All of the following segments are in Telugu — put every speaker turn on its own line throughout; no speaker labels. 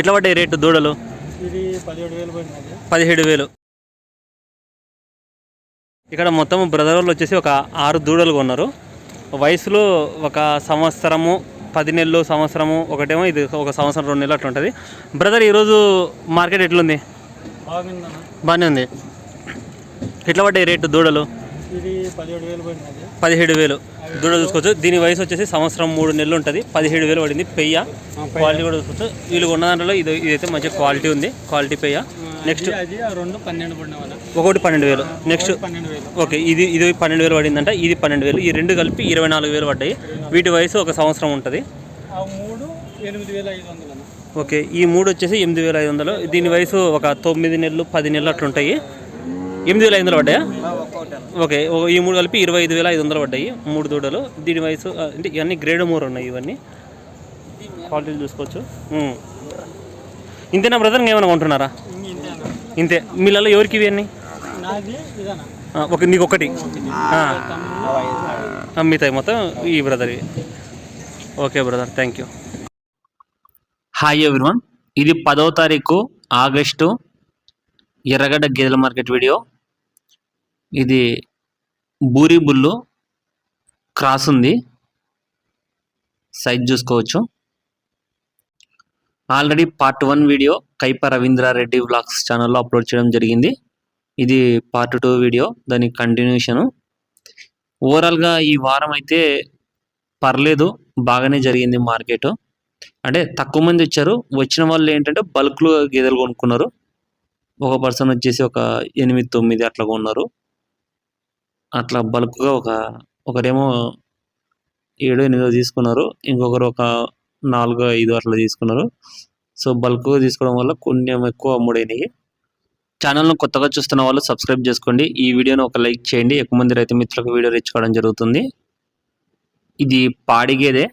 ఎట్లా పడ్డాయి రేటు దూడలు?
ఇది పదిహేడు వేలు పడినది.
పదిహేడు వేలు. ఇక్కడ మొత్తం బ్రదర్ వాళ్ళు వచ్చేసి ఒక ఆరు దూడలు కొన్నారు. వయసులో ఒక సంవత్సరము పది నెలలు సంవత్సరము ఒకటేమో ఇది ఒక సంవత్సరం రెండు నెలలు అట్లా ఉంటుంది. బ్రదర్ ఈరోజు మార్కెట్ ఎట్లుంది? బాగానే ఉంది. ఎట్లా పడ్డాయి రేటు దూడలు?
పదిహేడు వేలు
దూడ చూసుకోవచ్చు. దీని వయసు వచ్చేసి సంవత్సరం మూడు నెలలు ఉంటుంది. పదిహేడు వేలు పడింది. పెయ్య. క్వాలిటీ కూడా చూసుకోవచ్చు. వీళ్ళు ఉన్న దాంట్లో ఇది ఇదైతే మంచి క్వాలిటీ ఉంది. క్వాలిటీ పెయ్య. నెక్స్ట్ ఒకటి పన్నెండు వేలు. నెక్స్ట్ ఓకే ఇది ఇది పన్నెండు వేలు పడిందంట. ఇది పన్నెండు వేలు. ఈ రెండు కలిపి ఇరవై నాలుగు వేలు పడ్డాయి. వీటి వయసు ఒక సంవత్సరం ఉంటుంది. ఓకే ఈ మూడు వచ్చేసి ఎనిమిది వేల ఐదు వందలు. దీని వయసు ఒక తొమ్మిది నెలలు పది నెలలు అట్లుంటాయి. ఎనిమిది వేల ఐదు వందలు పడ్డాయా? ఓకే ఓ- ఈ మూడు కలిపి ఇరవై ఐదు వేల ఐదు వందలు పడ్డాయి. మూడు దూడలు. దీని వయసు అంటే ఇవన్నీ గ్రేడ్ మోర్ ఉన్నాయి ఇవన్నీ. క్వాలిటీలు చూసుకోవచ్చు. ఇంతేనా బ్రదర్ ఏమైనా కొంటున్నారా?
ఇంతే.
మీలలో ఎవరికి ఇవన్నీ ఒక నీకు ఒకటి. మిగతాయి మొత్తం ఈ brother okay brother thank you. Hi everyone ఇది పదవ తారీఖు ఆగస్టు ఎర్రగడ్డ గేదెల మార్కెట్ వీడియో. ఇది బూరి బుల్లు క్రాస్ ఉంది. సైజ్ చూసుకోవచ్చు. Already part one video Kaipa Ravindra Reddy vlogs ఛానల్లో అప్లోడ్ చేయడం జరిగింది. ఇది పార్ట్ టూ వీడియో దాని కంటిన్యూషను. ఓవరాల్గా ఈ వారం అయితే పర్లేదు బాగానే జరిగింది మార్కెట్. అంటే తక్కువ మంది వచ్చారు. వచ్చిన వాళ్ళు ఏంటంటే బల్క్లో గేదెలు కొనుక్కున్నారు. ఒక పర్సన్ వచ్చేసి ఒక ఎనిమిది తొమ్మిది అట్లా కొన్నారు. అట్లా బల్క్గా ఒక ఒకరేమో ఏడు ఎనిమిదో తీసుకున్నారు. ఇంకొకరు ఒక నాలుగు ఐదు అట్లా తీసుకున్నారు. సో బల్క్గా తీసుకోవడం వల్ల కొన్ని ఎక్కువ అమ్ముడైనవి ఛానల్ను కొత్తగా చూస్తున్న వాళ్ళు సబ్స్క్రైబ్ చేసుకోండి. ఈ వీడియోని ఒక లైక్ చేయండి. ఎక్కువ మంది రైతు మిత్రులకు వీడియో తెచ్చుకోవడం జరుగుతుంది. ఇది పాడి గేదె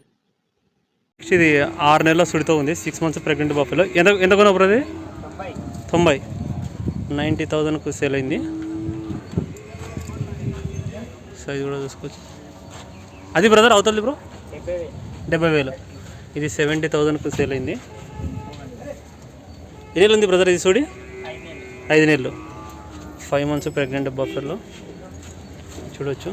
ఇది ఆరు నెలల సుడితో ఉంది. సిక్స్ మంత్స్ ప్రెగ్నెంట్ బాఫీలో. ఎంత ఎంత కొనప్పుడు అది తొంభై. నైంటీ థౌజండ్కు సేల్ అయింది. సైజ్ కూడా చూసుకోవచ్చు. అది బ్రదర్ అవుతుంది బ్రో డెబ్బై వేలు. ఇది సెవెంటీ థౌజండ్కు సేల్ అయింది. ఎన్ని ఉంది బ్రదర్ ఇది చూడి? ఐదు నెలలు. ఫైవ్ మంత్స్ ప్రెగ్నెంట్ బఫర్లో చూడొచ్చు.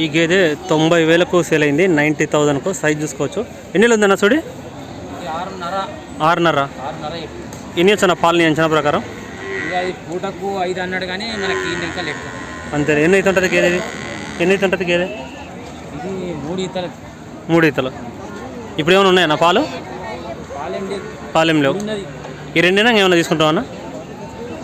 ఈ గేదె తొంభై వేలకు సేల్ అయింది. నైంటీ థౌజండ్కు సైజ్ చూసుకోవచ్చు. ఎన్ని ఉందన్న చూడి?
ఆరున్నర.
ఆరున్నర. ఎన్ని వచ్చాను పాలని అంచనా ప్రకారం?
ఇక అది పూటకు ఐదు అన్నాడు కానీ మనకి
అంతే ఎన్ని అయితే ఉంటుంది గేదె ఇది? ఎన్ని అయితే ఉంటుంది గేదె
ఇది మూడు ఇతలు
మూడు ఈతలు ఇప్పుడు ఏమైనా ఉన్నాయన్నా పాలు?
పాలేం లేదు.
పాలేం లేవు.
ఉన్నది
ఈ రెండైనా ఏమైనా తీసుకుంటావా అన్న?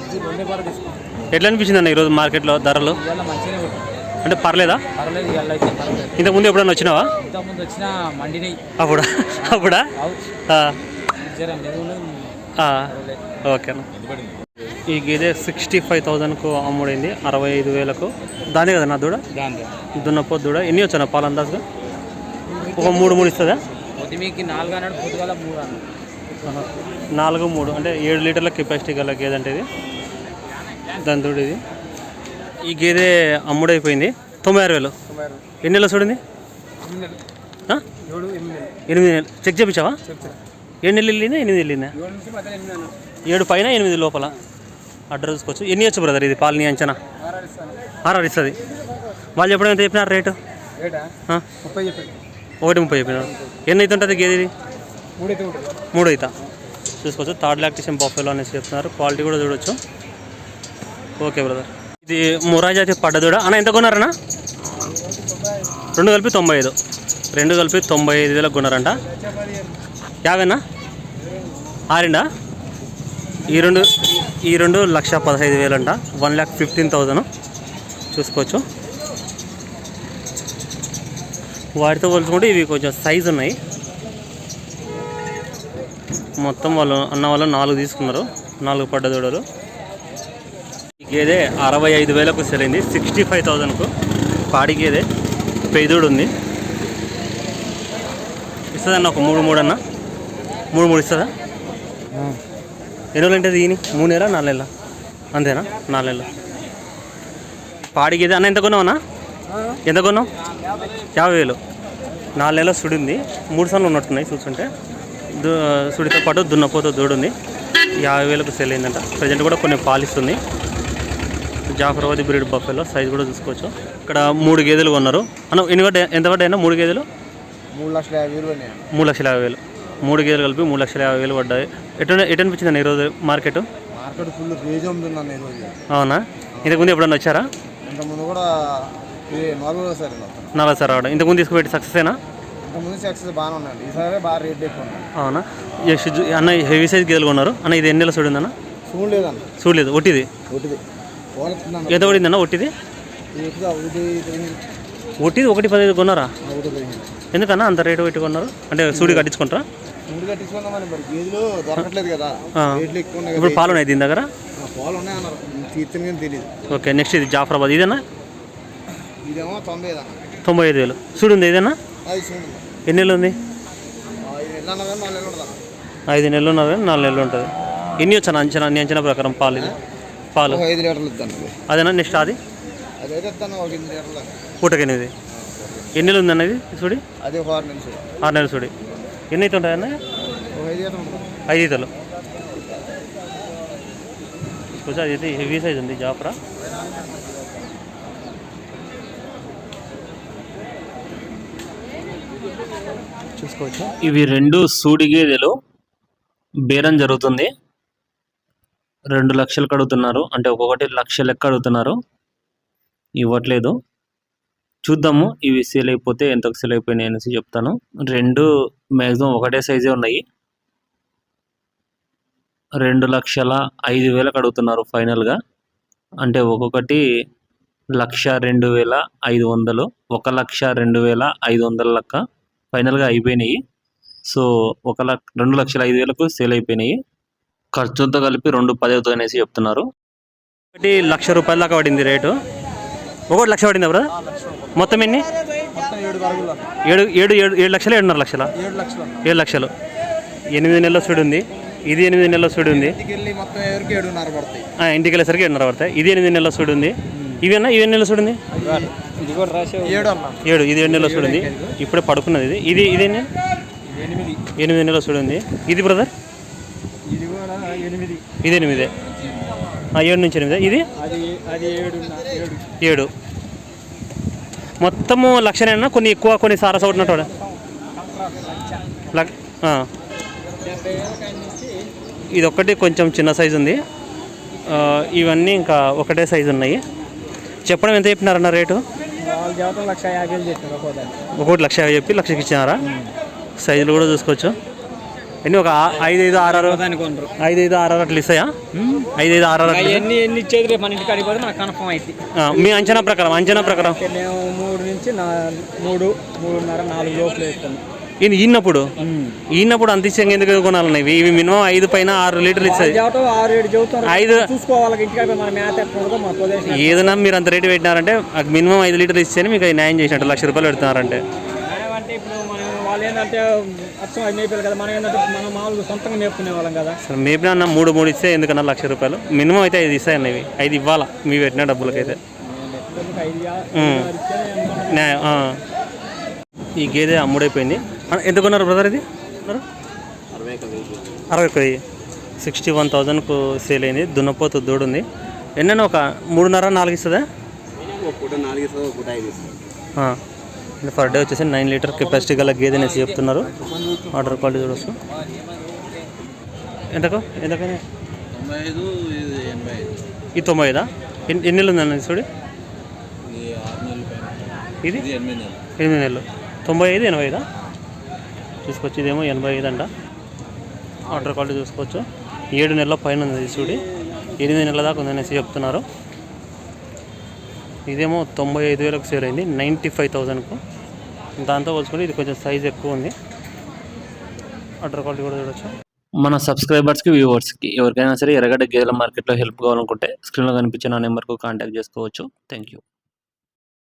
ఇది రెండే పాలు తీసుకుంటాం.
ఎట్లా అనిపించింది అన్న ఈరోజు మార్కెట్లో ధరలు?
ఇవాళ మంచిగానే కొట్టాం
అంటే పర్లేదా?
పర్లేదు ఇవాళ అయితే పర్లేదు.
ఇంతకుముందు ఎప్పుడైనా వచ్చినావా?
ఇంతకుముందు వచ్చిన మండినాయి
అప్పుడా? అప్పుడా?
అవు
ఆ,
జర మీద ఉన్నది.
ఆ, ఓకేనా ఈ గేదె సిక్స్టీ ఫైవ్ థౌజండ్కు అమ్ముడైంది అరవై ఐదు వేలకు. దానే కదా నా దూడ?
దాని
దున్నపో దూడ. ఎన్ని వచ్చాను పాలు అందాజుగా? ఒక మూడు మూడు ఇస్తుందా?
నాలుగు మూడు
అంటే ఏడు లీటర్ల కెపాసిటీ గల గేదె అంటే ఇది? దాని దూడ ఇది. ఈ గేదె అమ్ముడైపోయింది. తొంభై ఆరు వేలు. ఎన్ని నెలలు?
ఏడు ఎనిమిది
నెలలు. చెక్ చేయించావా
చెప్తాను
ఏడు నెలలు వెళ్ళిందా ఎనిమిది వెళ్ళిందా?
ఏడు
పైన ఎనిమిది లోపల. అడ్రస్ చూసుకోవచ్చు. ఎన్ని వచ్చు బ్రదర్ ఇది పాలని అంచనా?
ఆర్ఆర్
ఇస్తుంది వాళ్ళు చెప్పడం ఎంత చెప్పినారు? రేటు? ఒకటి ముప్పై చెప్పినారు. ఎన్ని అయితే ఉంటుంది గేదె ఇది?
మూడు అయితే
చూసుకోవచ్చు. థర్డ్ లాక్టేషన్ బఫెలో అనేసి చెప్తున్నారు. క్వాలిటీ కూడా చూడొచ్చు. ఓకే బ్రదర్ ఇది మురాజాతి పడ్డదూడ. అన్న ఎంత కొన్నారన్నా? రెండు కలిపి తొంభై ఐదు. రెండు కలిపి తొంభై ఐదు వేలకు కొన్నారంట. యాభైనా? ఆరిండా? ఈ రెండు ఈ రెండు లక్ష పదహైదు వేలు అంట వన్ ల్యాక్ ఫిఫ్టీన్ థౌజండ్. చూసుకోవచ్చు. వాటితో పోల్చుకుంటే ఇవి కొంచెం సైజు ఉన్నాయి. మొత్తం వాళ్ళు అన్న వాళ్ళు నాలుగు తీసుకున్నారు. నాలుగు పడ్డ దూడలు. ఈ గేదె అరవై ఐదు వేలకు సెలైంది సిక్స్టీ ఫైవ్ థౌజండ్కు పాడి గేదె పెదూడు ఉంది. ఇస్తుందన్న ఒక మూడు మూడు అన్న. మూడు మూడు ఇస్తుందా? ఎన్ని రోజులు ఉంటుంది దీని? మూడు నెలలా? నాలుగు నెలల? అంతేనా? నాలుగు నెలలు? పాడి గేదె అన్న ఎంత కొన్నావు అన్న? ఎంత కొన్నావు? యాభై వేలు. నాలుగు నెలల సుడి ఉంది. మూడు సార్లు ఉన్నట్టున్నాయి చూస్తుంటే. దు సుడితో పాటు దున్నపోతో దూడుంది. యాభై వేలకు సెల్ అయిందంట. ప్రజెంట్ కూడా కొన్ని పాలిస్తుంది. జాఫరాబాద్ బ్రీడ్ బఫెలో సైజ్ కూడా చూసుకోవచ్చు. ఇక్కడ మూడు గేదెలు కొన్నారు. అన్న ఎన్ని ఎంత పడ్డాయన్నా మూడు గేదెలు?
మూడు లక్షల యాభై వేలు
మూడు లక్షల యాభై వేలు. మూడు గేదెలు కలిపి మూడు లక్షల యాభై వేలు పడ్డాయి. ఎటు ఎటు అనిపించింది ఈరోజు మార్కెట్?
మార్కెట్ ఫుల్ రేజ్ ఈరోజు.
అవునా? ఇంతకుముందు ఎప్పుడన్నా వచ్చారా?
ఇంతకుముందు కూడా ఇది నాలుగో సార్
నలభై సార్ రావడం. ఇంతకుముందు తీసుకుపెట్టి సక్సెస్ అయినా
ఇంతకుముందు సక్సెస్ బాగానే ఉన్నాయండి ఈసారి బాగా రేట్ ఎక్కువ ఉన్నాయి.
అవునా? అన్న హెవీ సైజ్ గేదెలు కొన్నారు. అన్న ఇది ఎన్ని నెలలు చూడిందన్న
చూడలేదన్న.
చూడలేదు. ఒట్టిది?
పోతున్నాను
ఎంత పడిందన్న ఒట్టిది?
ఒకటి
ఒట్టిది ఒకటి పదిహేను కొన్నారా. ఎందుకన్నా అంత రేటు పెట్టి కొన్నారు? అంటే సూడి కట్టించుకుంటారా?
మూడు కట్టించుకుందామని మరి. గేదెలు దొరకట్లేదు కదా. రేట్లు ఎక్కువ ఉన్నాయి
ఇప్పుడు పాలు ఉన్నాయి దీని దగ్గర?
పాలు తీర్చని కానీ తెలియదు
ఓకే నెక్స్ట్ ఇది జాఫరాబాద్. ఇదేనా?
ఇదేమో తొంభై ఐదు అన్న.
తొంభై ఐదు వేలు. చూడు ఉంది ఇదేనా
అది చూడండి
ఎన్ని నెలలు ఉంది?
ఐదు నెలలు అన్న కానీ నాలుగు నెలలు ఉంటుందన్న.
ఐదు నెలలు ఉన్నది నాలుగు నెలలు ఉంటుంది. ఎన్ని వచ్చాను అంచనా? నీ అంచనా ప్రకారం పాలు ఇది? పాలు.
ఒక ఐదు లీటర్లు ఇద్దాను
అదేనా నెక్స్ట్ అది?
అదైతే ఇద్దాను ఒక ఎనిమిది లీటర్లు.
పూటకి ఎనిమిది. ఎన్ని నెలలు ఉంది అన్నది? చూడి.
అది ఒక ఆరు
నెలలు చూడి. ఎన్ని అయితే ఉంటాయన్న
ఐదు లీటర్లు ఉంటుంది
ఈతలు అది హెవీ సైజ్ ఉంది జాఫరా. చూసుకోవచ్చు? ఇవి రెండు సూడి గేదెలు బేరం జరుగుతుంది. రెండు లక్షలు కడుగుతున్నారు. అంటే ఒక్కొక్కటి లక్ష లెక్క అడుగుతున్నారు. ఇవ్వట్లేదు. చూద్దాము. ఇవి సేల్ అయిపోతే ఎంతకు సేల్ అయిపోయినాయి అనేసి చెప్తాను. రెండు మ్యాక్సిమం ఒకటే సైజే ఉన్నాయి. రెండు లక్షల ఐదు వేలకు అడుగుతున్నారు ఫైనల్గా అంటే ఒక్కొక్కటి లక్ష రెండు వేల ఐదు వందలు ఒక లక్ష రెండు వేల ఐదు వందల లెక్క ఫైనల్గా అయిపోయినాయి. సో ఒక లక్ష రెండు లక్షల ఐదు వేలకు సేల్ అయిపోయినాయి. ఖర్చుతో కలిపి రెండు పది అవుతుంది అనేసి చెప్తున్నారు. ఒకటి లక్ష రూపాయల దాకా పడింది రేటు. ఒకటి లక్ష పడిందా బ్రదర్? మొత్తం ఎన్ని?
ఏడు.
ఏడు ఏడు ఏడు లక్షలు ఏడున్నర లక్షల?
ఏడు లక్షలు.
ఎనిమిది నెలల సుడి ఉంది ఇది ఎనిమిది నెలల సుడి ఉంది
ఇంటికి
వెళ్ళేసరికి ఏడున్నర పడతాయి. ఇది ఎనిమిది నెలల సుడి ఉంది ఇవి అన్న ఇవి నెలల సుడి ఉంది
ఇది కూడా రాసే
ఏడు
ఇది ఏడు నెలల సుడి ఉంది ఇప్పుడే పడుకున్నది ఇది. ఇది ఇది?
ఎనిమిది
నెలల సుడి ఉంది ఇది బ్రదర్?
ఇది ఎనిమిది.
ఏడు నుంచి ఎనిమిది. ఇది?
ఏడు.
మొత్తము లక్షణేనా? కొన్ని ఎక్కువ కొన్ని సారస ఉన్నట్టు. ఇది ఒక్కటి కొంచెం చిన్న సైజు ఉంది. ఇవన్నీ ఇంకా ఒకటే సైజు ఉన్నాయి. చెప్పడం ఎంత చెప్పినారన్న రేటు? ఒకటి లక్ష యాభై చెప్పి లక్షకి ఇచ్చినారా? సైజులు కూడా చూసుకోవచ్చు. ఎన్ని ఒక ఐదు ఐదు ఆరు ఐదు ఐదు ఆరు అట్లా ఇస్తాయా? ఐదు ఐదు ఆరు?
ఎన్ని ఎన్ని ఇచ్చేది రేపు మన ఇంటికి అడిగిపోతే మనకు కన్ఫర్మ్
మీ అంచనా ప్రకారం అంచనా ప్రకారం.
మేము మూడు నుంచి మూడు మూడున్నర నాలుగు లోపల
ఈయన ఈనప్పుడు ఈనప్పుడు అంత ఇచ్చే ఎందుకు కొనాలన్న ఇవి ఇవి మినిమం ఐదు పైన ఆరు లీటర్లు ఇస్తాయి ఐదు ఏదైనా మీరు అంత రేటు పెట్టినారంటే మినిమం ఐదు లీటర్లు ఇస్తేనే మీకు న్యాయం చేసినట్టు లక్ష రూపాయలు పెడుతున్నారంటే.
ఇప్పుడు మనం వాళ్ళు ఏంటంటే అచ్చం అది మేపారు కదా మనం ఏంటంటే మనం మామూలుగా సొంతంగా మేపుకునే వాళ్ళం కదా.
అసలు మేబీ అన్న మూడు మూడు ఇస్తే ఎందుకన్నా లక్ష రూపాయలు? మినిమం అయితే ఐదు ఇస్తాయి అన్న ఇవి. ఐదు ఇవ్వాలా? మీ పెట్టిన డబ్బులకైతే. న్యాయం ఆ. ఈ గేదె అమ్ముడైపోయింది. అన్న, ఎంత కొన్నారు బ్రదర్ ఇది? కొన్నారు? అరవై ఒక్క వెయ్యి. సిక్స్టీ వన్ థౌజండ్కు సేల్ అయింది. దున్నపోతు దూడుంది. ఎన్నైనా ఒక మూడున్నర నాలుగు ఇస్తుందా?
పూట నాలుగు ఇస్తుంది పూట ఐదు ఇస్తుంది?
పర్ డే వచ్చేసి నైన్ లీటర్ కెపాసిటీ గల గేదె అనేసి చెప్తున్నారు. ఆర్డర్ క్వాలిటీ చూడొచ్చు. ఎంతకు? ఎంతకని
ఇది
ఈ తొంభై ఐదా? ఎన్ని ఎన్ని నెలలు ఉందండి చూడు?
ఇది? ఎనిమిది నెలలు.
తొంభై ఐదు ఎనభై ఐదా? చూసుకోవచ్చు. ఇదేమో ఎనభై ఐదు అంట. ఆర్డర్ క్వాలిటీ చూసుకోవచ్చు. ఏడు నెలల పైన ఉంది చూడి. ఎనిమిది నెలల దాకా ఉందనేసి చెప్తున్నారు. ఇదేమో తొంభై ఐదు వేలకు సేల్ అయింది. నైంటీ ఫైవ్ థౌజండ్కు దాంతో పోల్చుకొని ఇది కొంచెం సైజ్ ఎక్కువ ఉంది. ఆర్డర్ క్వాలిటీ కూడా చూడొచ్చు. మన సబ్స్క్రైబర్స్కి వ్యూవర్స్కి ఎవరికైనా సరే ఎర్రగడ్డ గేదెల మార్కెట్లో హెల్ప్ కావాలనుకుంటే స్క్రీన్లో కనిపించిన నెంబర్కు కాంటాక్ట్ చేసుకోవచ్చు. Thank you